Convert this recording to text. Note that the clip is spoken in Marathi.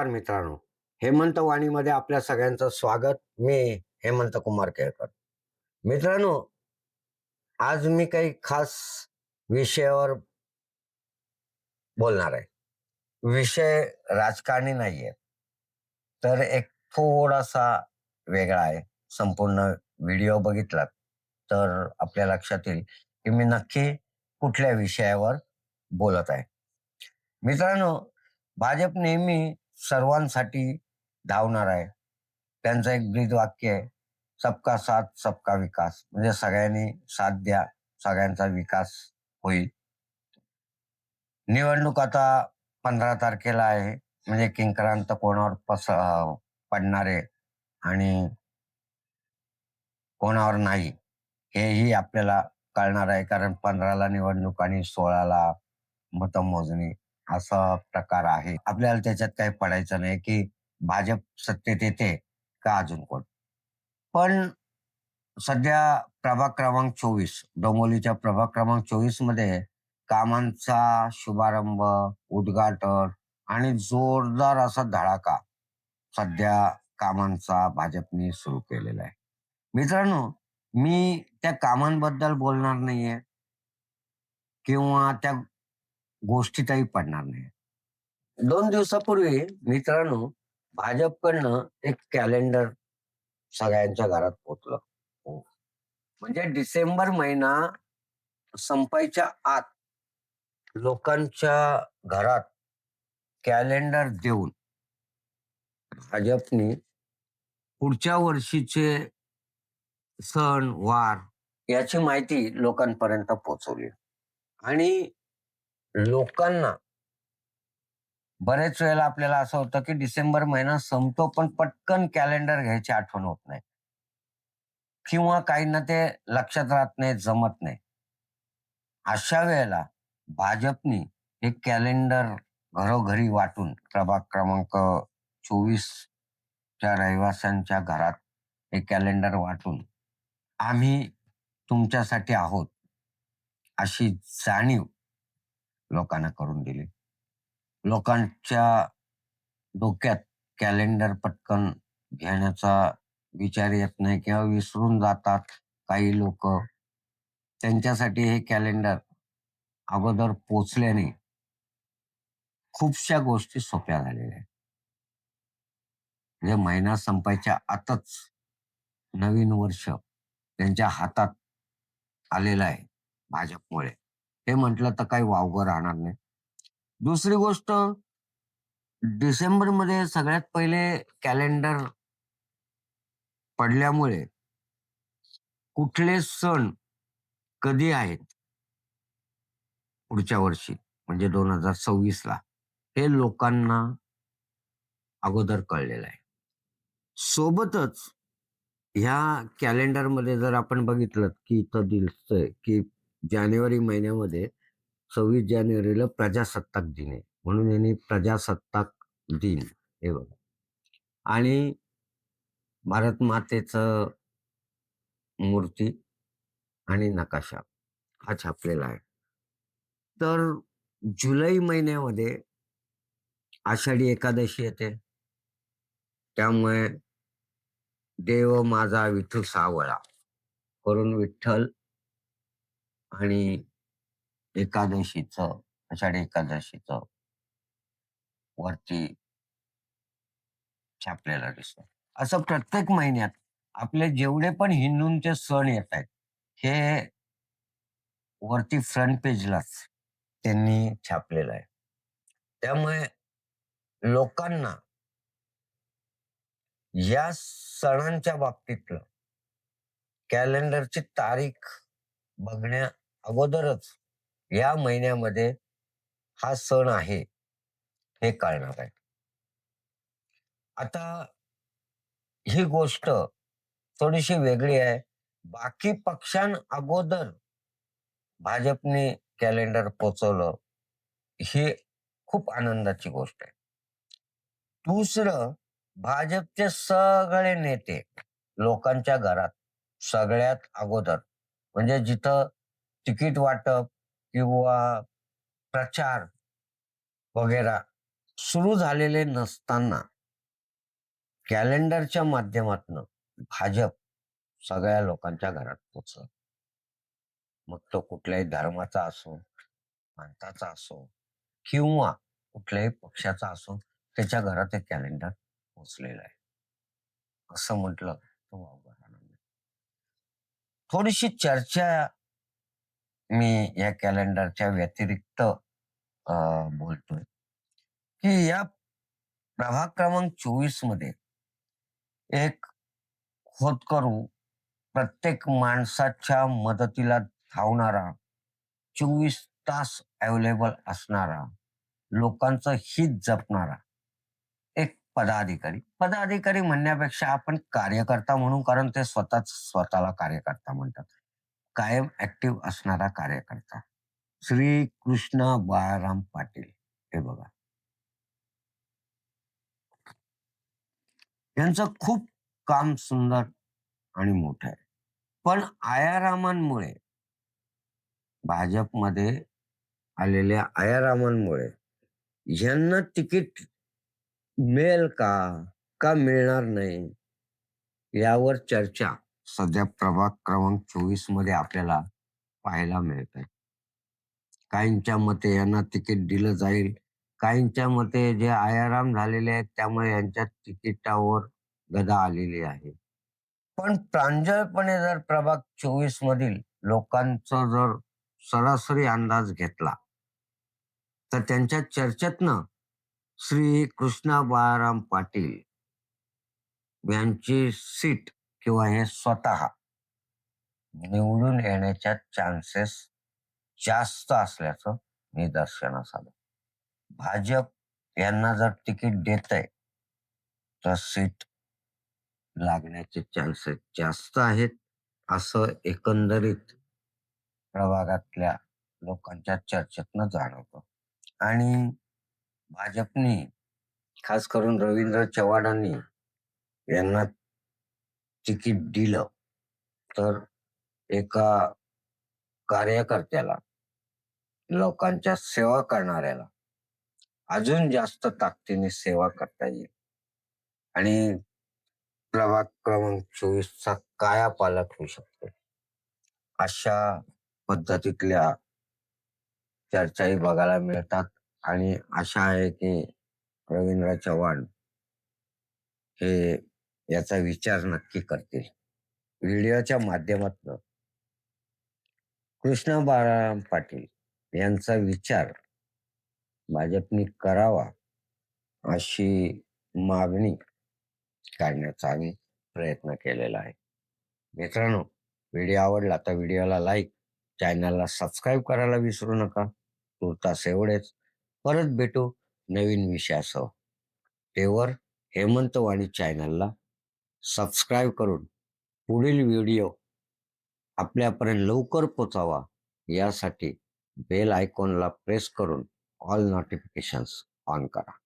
नमस्कार मित्रांनो. हेमंत वाणीमध्ये आपल्या सगळ्यांचं स्वागत. मी हेमंत कुमार केळकर. मित्रांनो आज मी काही खास विषयावर बोलणार आहे. विषय राजकारणी नाहीये. तर एक थोडासा वेगळा आहे. संपूर्ण व्हिडिओ बघितलात तर आपल्या लक्षात येईल की मी नक्की कुठल्या विषयावर बोलत आहे. मित्रांनो भाजप नेहमी सर्वांसाठी धावणार आहे. त्यांचं एक ब्रीद वाक्य आहे. सबका साथ सबका विकास. म्हणजे सगळ्यांनी साथ द्या सगळ्यांचा विकास होईल. निवडणूक आता पंधरा तारखेला आहे. म्हणजे किंक्रांत कोणावर पस पडणार आहे आणि कोणावर नाही. हेही आपल्याला कळणार आहे. कारण पंधराला निवडणूक आणि सोळाला मतमोजणी. असा प्रकार आहे. आपल्याला त्याच्यात काही पडायचं नाही की भाजप सत्तेत येते का अजून कोण? पण सध्या प्रभाग क्रमांक चोवीस डोंबोलीच्या प्रभाग क्रमांक चोवीसमध्ये कामांचा शुभारंभ उद्घाटन आणि जोरदार असा धडाका सध्या कामांचा भाजपने सुरू केलेला आहे. मित्रांनो मी त्या कामांबद्दल बोलणार नाहीये किंवा त्या गोष्टीतही पडणार नाही. दोन दिवसापूर्वी मित्रांनो भाजपकडनं एक कॅलेंडर सगळ्यांच्या घरात पोचलं म्हणजे डिसेंबर महिना संपायच्या आत लोकांच्या घरात कॅलेंडर देऊन भाजपने पुढच्या वर्षीचे सण वार याची माहिती लोकांपर्यंत पोहोचवली. आणि लोकांना. बरेच वेळेला आपल्याला असं होतं की डिसेंबर महिना संपतो पण पटकन कॅलेंडर घ्यायची आठवण होत नाही. किंवा काहींना ते लक्षात राहत नाही जमत नाही. अशा वेळेला भाजपनी हे कॅलेंडर घरोघरी वाटून प्रभाग क्रमांक चोवीस च्या रहिवाशांच्या घरात हे कॅलेंडर वाटून आम्ही तुमच्यासाठी आहोत अशी जाणीव लोकांना करून दिले. लोकांच्या डोक्यात कॅलेंडर पटकन घेण्याचा विचार येत नाही किंवा विसरून जातात काही लोक. त्यांच्यासाठी हे कॅलेंडर अगोदर पोचल्याने खूपशा गोष्टी सोप्या झालेल्या आहेत. म्हणजे महिना संपायच्या आतच नवीन वर्ष त्यांच्या हातात आलेलं आहे. भाजपमुळे. हे म्हटलं तर काही वावगं राहणार नाही. दुसरी गोष्ट डिसेंबरमध्ये सगळ्यात पहिले कॅलेंडर पडल्यामुळे कुठले सण कधी आहेत? पुढच्या वर्षी म्हणजे दोन हजार सव्वीस ला हे लोकांना अगोदर कळलेलं आहे. सोबतच ह्या कॅलेंडरमध्ये जर आपण बघितलं की इथं दिसतंय की जानेवारी महिन्यामध्ये सव्वीस जानेवारीला प्रजासत्ताक दिन आहे. म्हणून यांनी प्रजासत्ताक दिन हे बघा. आणि भारत मातेचं मूर्ती आणि नकाशा हा छापलेला आहे. तर जुलै महिन्यामध्ये आषाढी एकादशी येते. त्यामुळे देव माझा विठू सावळा. करून विठ्ठल आणि एकादशीचं आषाढी एकादशीचं वरती छापलेला दिसतं असं प्रत्येक महिन्यात आपले जेवढे पण हिंदूंचे सण येत आहेत हे वरती फ्रंट पेजलाच त्यांनी छापलेलं आहे. त्यामुळे लोकांना या सणांच्या बाबतीतलं कॅलेंडरची तारीख बघण्या अगोदरच या महिन्यामध्ये हा सण आहे हे कळणार आहे. आता ही गोष्ट थोडीशी वेगळी आहे. बाकी पक्षां अगोदर भाजपने कॅलेंडर पोचवलं ही खूप आनंदाची गोष्ट आहे. दुसरं भाजपचे सगळे नेते लोकांच्या घरात सगळ्यात अगोदर म्हणजे जिथं तिकीट वाटप किंवा प्रचार वगैरे सुरू झालेले नसताना कॅलेंडरच्या माध्यमातून भाजप सगळ्या लोकांच्या घरात पोचलं. मग तो कुठल्याही धर्माचा असो पंथाचा असो किंवा कुठल्याही पक्षाचा असो त्याच्या घरात हे कॅलेंडर पोचलेलं आहे. असं म्हटलं तर वावगार थोडीशी चर्चा मी या कॅलेंडरच्या व्यतिरिक्त बोलतोय की या प्रभाग क्रमांक चोवीसमध्ये एक होतकरू प्रत्येक माणसाच्या मदतीला धावणारा चोवीस तास अवेलेबल असणारा लोकांचं हित जपणारा एक पदाधिकारी. पदाधिकारी म्हणण्यापेक्षा आपण कार्यकर्ता म्हणून कारण ते स्वतःच स्वतःला कार्यकर्ता म्हणतात. कायम ऍक्टिव्ह असणारा कार्यकर्ता. श्री कृष्ण बाळाराम पाटील हे बघा. यांचं खूप काम सुंदर आणि मोठं आहे. पण आयारामांमुळे भाजपमध्ये आलेल्या आयारामांमुळे यांना तिकीट मिळेल का का मिळणार नाही यावर चर्चा सध्या प्रभाग क्रमांक चोवीसमध्ये आपल्याला पाहायला मिळत आहे काहींच्या मते यांना तिकीट दिलं जाईल. काहींच्या मते जे आयाराम झालेले आहेत त्यामुळे यांच्या तिकिटावर गदा आलेली आहे. पण प्रांजळपणे जर प्रभाग चोवीस मधील लोकांचा जर सरासरी अंदाज घेतला तर त्यांच्या चर्चेतनं श्री कृष्णा बाळाराम पाटील यांची सीट किंवा हे स्वतः निवडून येण्याच्या चान्सेस जास्त असल्याचं निदर्शनास आलं. भाजप यांना जर तिकीट देत आहे तर सीट लागण्याचे चान्सेस जास्त आहेत असं एकंदरीत प्रभागातल्या लोकांच्या चर्चेतनं जाणवतं. आणि भाजपने खास करून रवींद्र चव्हाणांनी यांना तिकीट दिलं तर एका कार्यकर्त्याला लोकांच्या सेवा करणाऱ्याला अजून जास्त ताकदीने सेवा करता येईल. आणि प्रभाग क्रमांक चोवीसचा कायापालट होऊ शकतो. अशा पद्धतीतल्या चर्चाही बघायला मिळतात आणि आशा आहे की रवींद्र चव्हाण हे याचा विचार नक्की करतील. व्हिडिओच्या माध्यमातून. कृष्णा बाळाराम पाटील यांचा विचार भाजपने करावा अशी मागणी काढण्याचा आम्ही प्रयत्न केलेला आहे. मित्रांनो व्हिडिओ आवडला तर व्हिडिओला लाईक चॅनलला सबस्क्राईब करायला विसरू नका. तुर्तास एवढेच. परत भेटू नवीन विषयासह. तेवर हेमंतवाणी चॅनलला सबस्क्राईब करून पुढील व्हिडिओ आपल्यापर्यंत लवकर पोचावा यासाठी बेल आयकॉनला प्रेस करून ऑल नोटिफिकेशन्स ऑन करा.